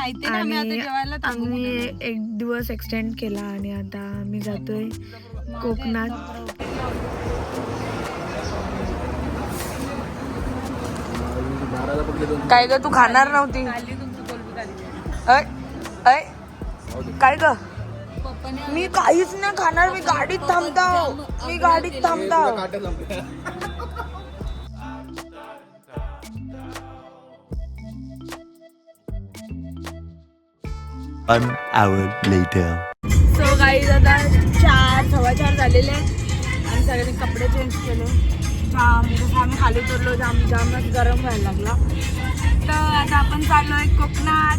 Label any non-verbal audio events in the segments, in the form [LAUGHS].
माहिती आम्ही आता आणि जेवायला थांबू आम्ही म्हणून. एक दिवस एक्सटेंड केला आणि आता आम्ही जातोय कोकणात. काय ग तू खाणार नव्हती? तुमचं कोलबी. अय अय काय ग? मी काहीच नाही खाणार मी गाडीत थांबताव मी गाडीत थांबताव One hour later. सो काही आता चार सव्वा चार झालेले आणि सगळ्यांनी कपडे चेंज केले. जाम म्हणजे जसं आम्ही खाली उतरलो जाम जामच गरम व्हायला लागला. तर आता आपण चाललोय कोकणात.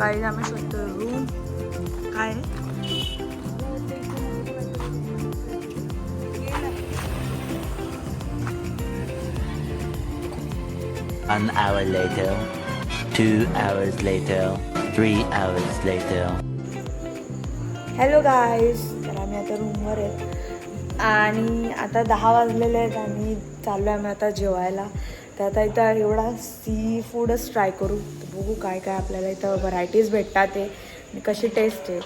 काही आम्ही शोधतो रूम काय आहे? One hour later. Two hours later. Three hours later. Hello guys तर आम्ही आता रूमवर आहेत आणि आता दहा वाजलेले आहेत आणि चाललो आम्ही आता जेवायला तर आता इथं एवढा सी फूडच ट्राय करू. तर बघू काय काय आपल्याला इथं व्हरायटीज भेटतात ते. आणि कशी टेस्ट आहे.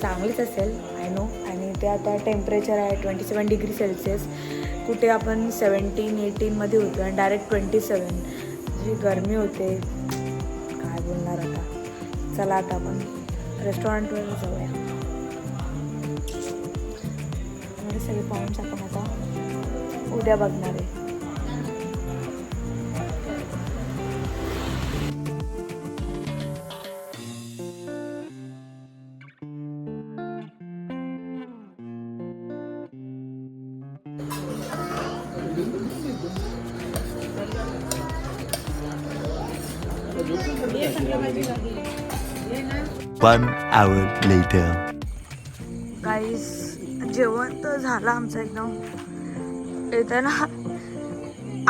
चांगलीच असेल आय नो आणि ते आता टेम्परेचर आहे ट्वेंटी सेवन डिग्री सेल्सिअस कुठे आपण सेवन्टीन एटीनमध्ये होतो आणि डायरेक्ट ट्वेंटी सेवन जी गरमी होते. काय बोलणार आता. चला आता आपण रेस्टॉरंटवर जाऊया. सगळे पॉईंट्स आपण आता उद्या बघणार आहे. One hour later. गाईस जेवण तर झालं आमचं एकदम. येतं ना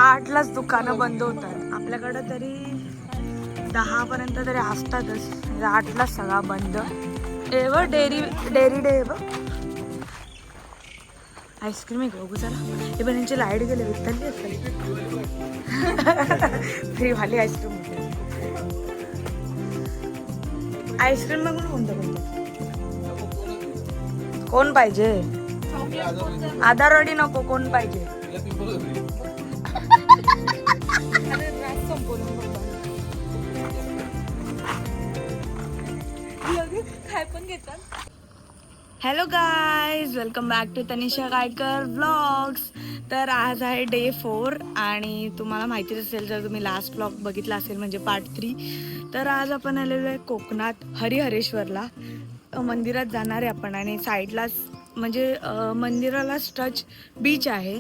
आठलाच दुकानं बंद होतात. आपल्याकडं तरी दहापर्यंत तरी असतातच. म्हणजे आठलाच सगळा बंद. ए डेअरी डेअरी डे बघ. आईस्क्रीम आहे बघू चला हे पण यांची लाइट गेली विकताली असेल [LAUGHS] फ्रीवाली आईस्क्रीम. आईस्क्रीम बघून कोणतं कोणतं कोण पाहिजे? आधारवाडी नको कोण पाहिजे? काय पण घेतात hello guys welcome back to Tanisha Gaikar blogs तर आज आहे डे फोर आणि तुम्हाला माहितीच असेल जर तुम्ही लास्ट ब्लॉग बघितला असेल म्हणजे पार्ट थ्री तर आज आपण आलेलो आहे कोकणात हरिहरेश्वरला. मंदिरात जाणार आहे आपण आणि साईडलाच म्हणजे मंदिरालाच टच बीच आहे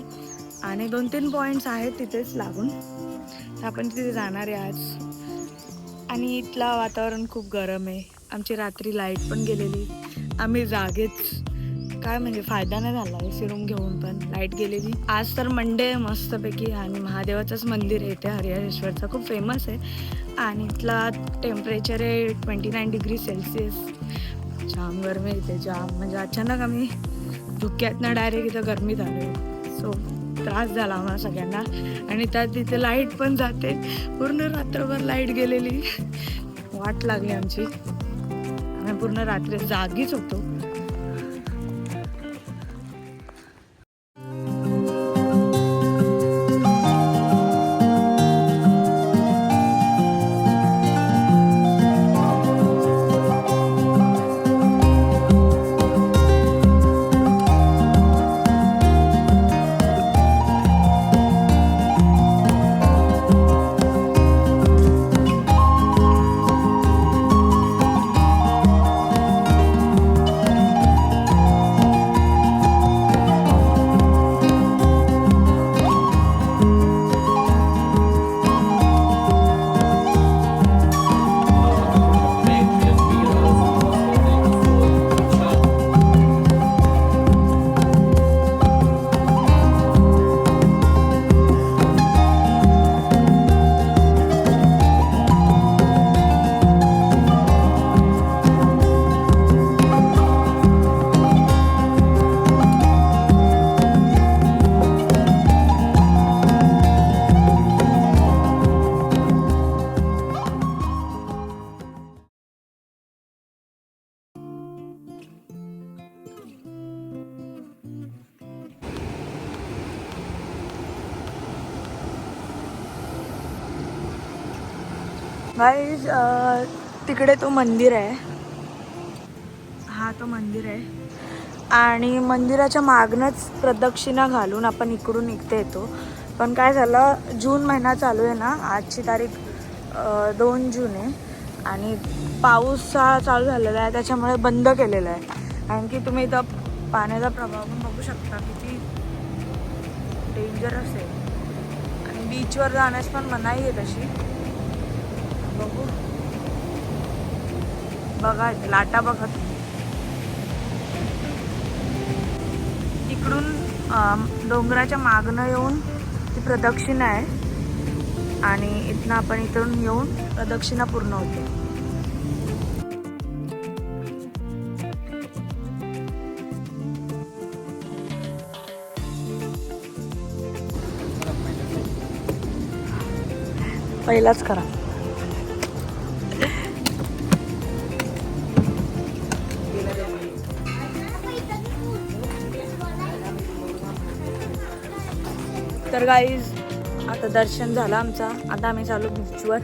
आणि दोन तीन पॉईंट्स आहेत तिथेच लागून. तर आपण तिथे जाणार आहे आज. आणि इथलं वातावरण खूप गरम आहे. आमची रात्री लाइट पण गेलेली. आम्ही जागेच काय म्हणजे फायदा नाही झाला ए सी रूम घेऊन पण. लाइट गेलेली. आज तर मंडे आहे मस्तपैकी आणि महादेवाचंच मंदिर आहे ते हरिहरेश्वरचं. खूप फेमस आहे. आणि इथला टेम्परेचर आहे ट्वेंटी नाईन डिग्री सेल्सिअस जाम गरमी येते जाम. म्हणजे अचानक आम्ही धुक्यातनं डायरेक्ट इथं गरमी झाली सो त्रास झाला आम्हाला सगळ्यांना. आणि त्यात तिथे लाइट पण जाते. पूर्ण रात्रभर लाइट गेलेली. वाट लागली आमची. आम्ही पूर्ण रात्री जागीच होतो. तिकडे तो मंदिर आहे. हा तो मंदिर आहे. आणि मंदिराच्या मागनंच प्रदक्षिणा घालून आपण इकडून निघते येतो. पण काय झालं जून महिना चालू आहे ना आजची तारीख दोन जून आहे. आणि पाऊस हा चालू झालेला आहे त्याच्यामुळे बंद केलेला आहे. कारण की तुम्ही इथं पाण्याचा प्रभाव पण बघू शकता किती डेंजरस आहे. आणि बीचवर जाण्यास पण मनाई आहे तशी. बघू. बघा लाटा बघत. तिकडून डोंगराच्या मागणं येऊन ती प्रदक्षिणा आहे. आणि इथनं आपण इथून येऊन प्रदक्षिणा पूर्ण होते. पहिलाच करा. तर गाईज आता दर्शन झालं आमचं. आता आम्ही चालू बीचवर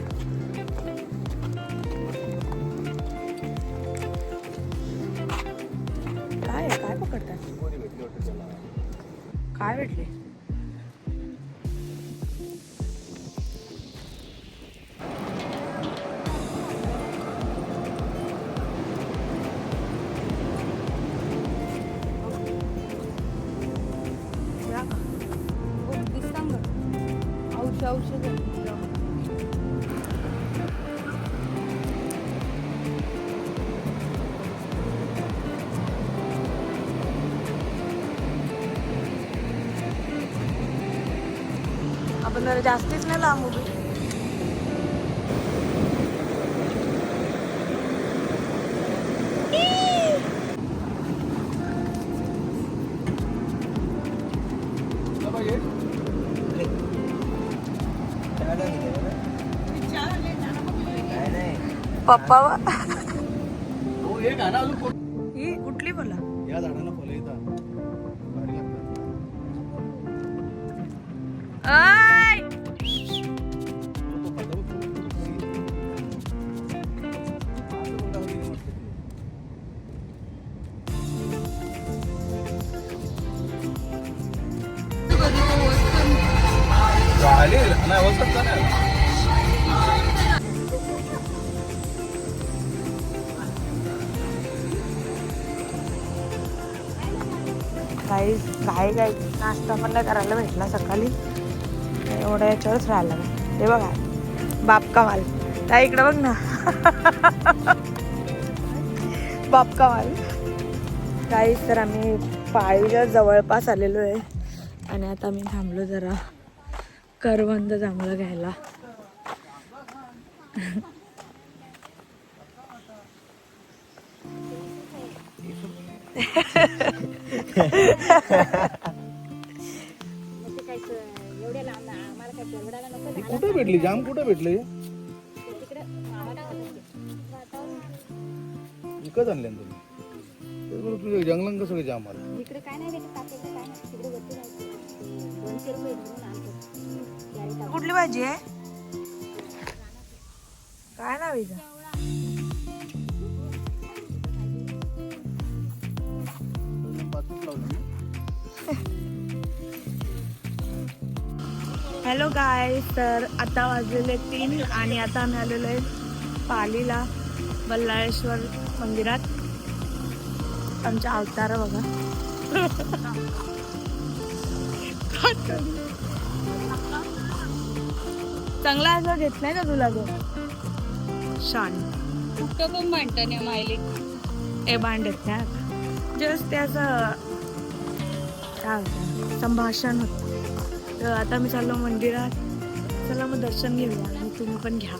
आपण जरा जास्तीच नाही लांब उभी. नाही पप्पा काही घाई घाई नाश्ता पण नाही करायला भेटला सकाळी. एवढ्या याच्यावरच राहायला ते बघा. बाप का माल इकडं बघ ना. [LAUGHS] बाप का माल काहीच तर आम्ही पाळीच्या जवळपास आलेलो आहे. आणि आता आम्ही थांबलो जरा. करवंद जांभळं घ्यायला. ती कुठं भेटली? जाम कुठं भेटलं हे विकत आणले तुम्ही. ते बरं तुझ्या जंगलात कसं काय जाम आलं? इकडे काय नाही भेटत तात्याचं काय नाही तिकडे वरती राहायचं. दोनशे रुपये घेऊन आणतो कॅरेट कुठली भाजी आहे? काय नाव हिचं? हॅलो गाय तर आता वाजलेले तीन आणि आता आम्ही आलेलो आहे पालीला बल्लाळेश्वर मंदिरात. आमच्या अवतार बघा. [LAUGHS] चांगला असं घेतलाय का तुला तो शान. कुठं पण म्हणतं नाही मायले. ए भांडत ना जस्ट ते असं काय होतं? संभाषण होतं. तर आता मी चाललो मंदिरात. चला मग दर्शन घेऊया आणि तुम्ही पण घ्या.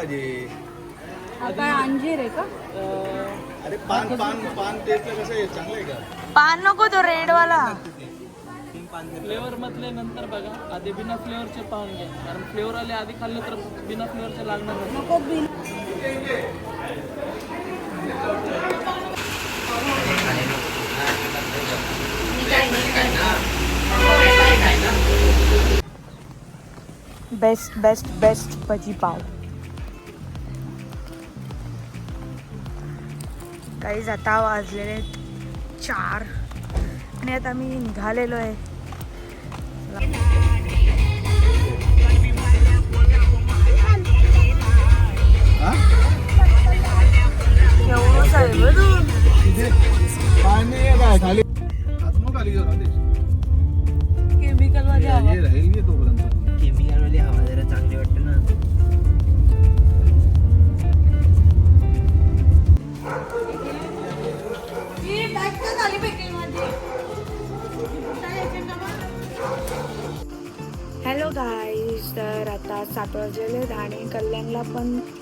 पाहिजे. काय अंजीर आहे का? अरे पान पान पान टेस्टला कसं आहे? चांगलं आहे का? पान नको तो रेड वाला फ्लेवर मधले नंतर बघा. आधी बिना फ्लेवरचे पाहून घ्या. कारण फ्लेवर आले आधी खाल्ले तर बिना फ्लेवरचे लागणार नाही. नको बिन बेस्ट बेस्ट बेस्ट भजी पाव काही आता वाजलेले चार. आणि आता मी निघालेलो आहे. एवढंच आहे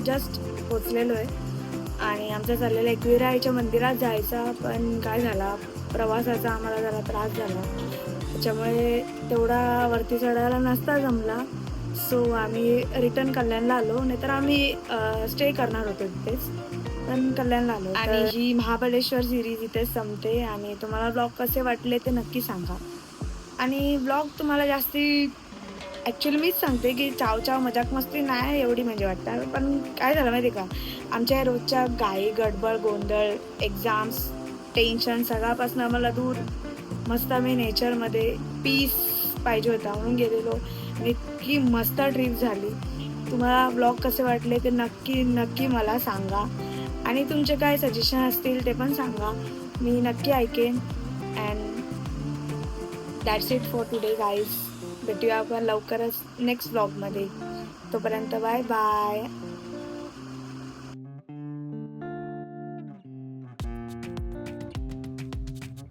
जस्ट पोचलेलो आहे. आणि आमचं चाललेलं एकविराईच्या मंदिरात जायचा पण काय झाला? प्रवासाचा आम्हाला जरा त्रास झाला. त्याच्यामुळे तेवढा वरती चढायला नसता जमला. सो आम्ही रिटर्न कल्याणला आलो. नाहीतर आम्ही स्टे करणार होतो तिथेच. पण कल्याणला आलो. आणि ही महाबळेश्वर सिरीज इथेच संपते आणि तुम्हाला ब्लॉग कसे वाटले ते नक्की सांगा. आणि ब्लॉग तुम्हाला जास्ती ॲक्च्युली मीच सांगते की चाव चाव मजाक मस्ती नाही एवढी म्हणजे वाटतं. पण काय झालं माहिती आहे का? आमच्या या रोजच्या गाई गडबड गोंधळ एक्झाम्स टेन्शन सगळ्यापासून आम्हाला दूर. मस्त आम्ही नेचरमध्ये पीस पाहिजे होता म्हणून गेलेलो. आणि इतकी मस्त ट्रीप झाली. तुम्हाला ब्लॉग कसे वाटले ते नक्की नक्की मला सांगा. आणि तुमचे काय सजेशन असतील ते पण सांगा. मी नक्की ऐकेन. And that's it for today guys भेटूया आपण लवकरच नेक्स्ट ब्लॉगमध्ये तोपर्यंत बाय बाय